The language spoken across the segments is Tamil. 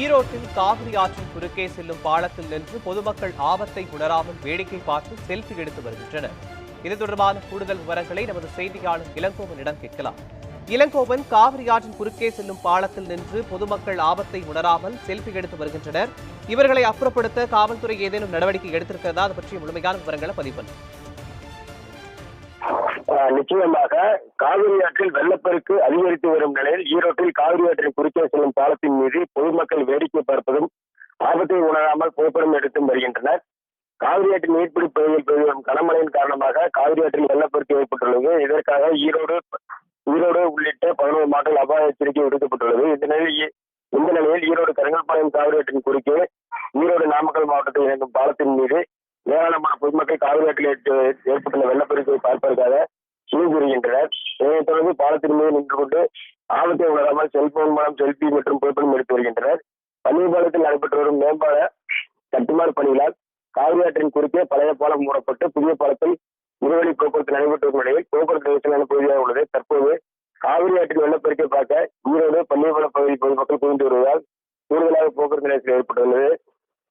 ஈரோட்டில் காவிரி ஆற்றின் குறுக்கே செல்லும் பாலத்தில் நின்று பொதுமக்கள் ஆபத்தை உணராமல் வேடிக்கை பார்த்து செல்ஃபி எடுத்து வருகின்றனர். இது தொடர்பான கூடுதல் விவரங்களை நமது செய்தியாளர் இளங்கோவனிடம் கேட்கலாம். இளங்கோவன் காவிரி ஆற்றின் குறுக்கே செல்லும் பாலத்தில் நின்று பொதுமக்கள் ஆபத்தை உணராமல் செல்ஃபி எடுத்து வருகின்றனர். இவர்களை அப்புறப்படுத்த காவல்துறை ஏதேனும் நடவடிக்கை எடுத்திருக்கிறதா? அது பற்றிய முழுமையான விவரங்களை பதிவு பண்ணுங்க நிச்சயமாக காவிரி ஆற்றில் வெள்ளப்பெருக்கு அதிகரித்து வரும் நிலையில் ஈரோட்டில் காவிரி ஆற்றின் குறுக்கே செல்லும் பாலத்தின் மீது பொதுமக்கள் வேடிக்கை பார்ப்பதும் ஆபத்தை உணராமல் புகைப்படம் எடுத்தும் வருகின்றனர். காவிரி ஆற்றின் நீர்பிடி பகுதியில் பெய்து வரும் கனமழையின் காரணமாக காவிரி ஆற்றில் வெள்ளப்பெருக்கு ஏற்பட்டுள்ளது. இதற்காக ஈரோடு ஈரோடு உள்ளிட்ட பதினோரு மாவட்டங்கள் அபாய எச்சரிக்கை விடுக்கப்பட்டுள்ளது. இந்த நிலையில் இந்த நிலையில் ஈரோடு கருங்கல்பாளையம் காவிரி ஆற்றின் குறுக்கே ஈரோடு நாமக்கல் மாவட்டத்தில் இணைக்கும் பாலத்தின் மீது ஏராளமான பொதுமக்கள் காவிரி ஆற்றில் ஏற்பட்டுள்ள வெள்ளப்பெருக்கை பார்ப்பதற்காக சூழ் இதனைத் தொடர்ந்து பாலத்தின் மீது நின்று கொண்டு ஆபத்தை உணராமல் செல்போன் மூலம் செல்பி மற்றும் புகைப்படம் எடுத்து வருகின்றனர். பள்ளிப்பாலத்தில் நடைபெற்று வரும் மேம்பால கட்டுமான பணிகளால் காவிரி ஆற்றின் குறுக்கே பழைய பாலம் மூடப்பட்டு புதிய பாலத்தில் இருவழி போக்குவரத்து நடைபெற்று வரும் நிலையில் போக்குவரத்து நெரிசலான பகுதியாக உள்ளது. தற்போது காவிரி ஆற்றின் வெள்ளப்பெருக்கை பார்க்க ஈரோடு பள்ளிப்பாலம் பகுதி பொதுமக்கள் குவிந்து வருவதால் கூடுதலாக போக்குவரத்து நெரிசல் ஏற்பட்டுள்ளது.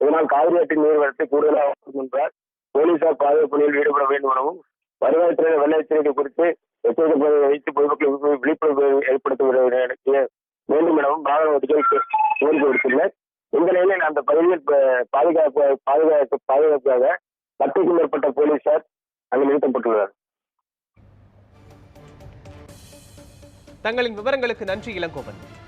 இதனால் காவிரி ஆற்றின் நீர்வரத்து கூடுதலாக என்றால் போலீசார் பாதுகாப்பு பணியில் ஈடுபட வேண்டும் எனவும் வருவாய்த்துறை வெள்ள எச்சரிக்கை குறித்து எச்சரிக்கை வைத்து பொதுமக்களுக்கு விழிப்புணர்வு ஏற்படுத்துவதை விட- வேண்டும் எனவும் பாகவதிகள் கோரிக்கை விடுத்துள்ளனர் இந்த நிலையில் அந்த பகுதியில் பாதுகாப்பு பாதுகாப்பு பாதுகாப்பாக பத்துக்கும் மேற்பட்ட போலீசார் அங்கு நிறுத்தப்பட்டுள்ளனர். தங்களின் விவரங்களுக்கு நன்றி இளங்கோவன்.